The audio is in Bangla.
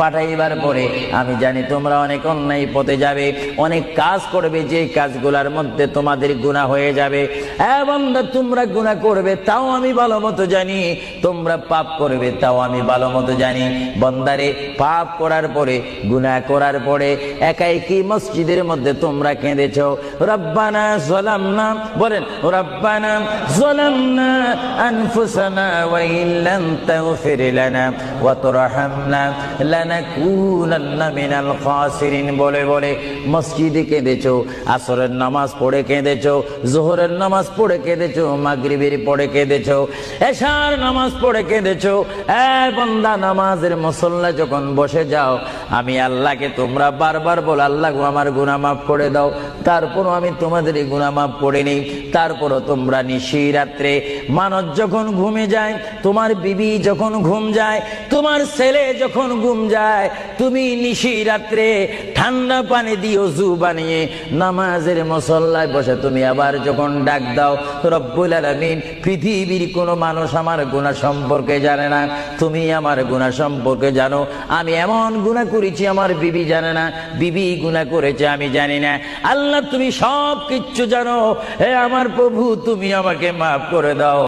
পাঠাইবার পরে, আমি জানি তোমরা অনেক অন্যায় পথে যাবে, অনেক কাজ করবে যে কাজগুলোর মধ্যে তোমাদের গুণা হয়ে যাবে। বন্ধা তোমরা গুণা করবে, তাও আমি ভালো মতো জানি। তোমরা পাপ করবে, তাও আমি ভালো মতো জানি। বন্দারে, পাপ করার পরে, গুনাহ করার পরে, একাই কি মসজিদের মধ্যে তোমরা কেঁদেছ? রব্বানা জলামনা, বলেন, রব্বানা জলামনা আনফুসানা ওয়া ইল্লাম তাগফির লানা ওয়া বলে বলে, মসজিদে কেঁদেছো, আসরের নামাজ পড়ে কেঁদেছো, জোহরের নামাজ পড়ে কেঁদেছো পড়ে কেঁদেছো, এশার নামাজ পড়ে কেঁদেছো বন্দা নামাজের যখন বসে যাও, আমি আল্লাহকে তোমরা বারবার বল, আল্লাহ আমার গুনাহ মাফ করে দাও। তারপরও আমি তোমাদের এই গুনাহ মাফ করে নেই। তারপরও তোমরা নিশি রাত্রে মানুষ যখন ঘুমে যায়, তোমার বিবি যখন ঘুম যায়, তোমার ছেলে যখন ঘুম যায় তুমি নিশি রাত্রে ঠান্ডা পানি দিও, জু বানিয়ে নামাজের মসল্লায় বসে তুমি আবার যখন ডাক দাও, রব্বুল আলামিন পৃথিবীর কোনো মানুষ আমার গুনাহ সম্পর্কে জানে না। তুমি আমার গুনাহ সম্পর্কে জানো, আমি এমন গুনাহ করেছি, আমার বিবি জানে না। বিবি গুনাহ করেছে, আমি জানি না। আল্লাহ তুমি সব কিচ্ছু জানো। হে আমার প্রভু, তুমি আমাকে মাফ করে দাও।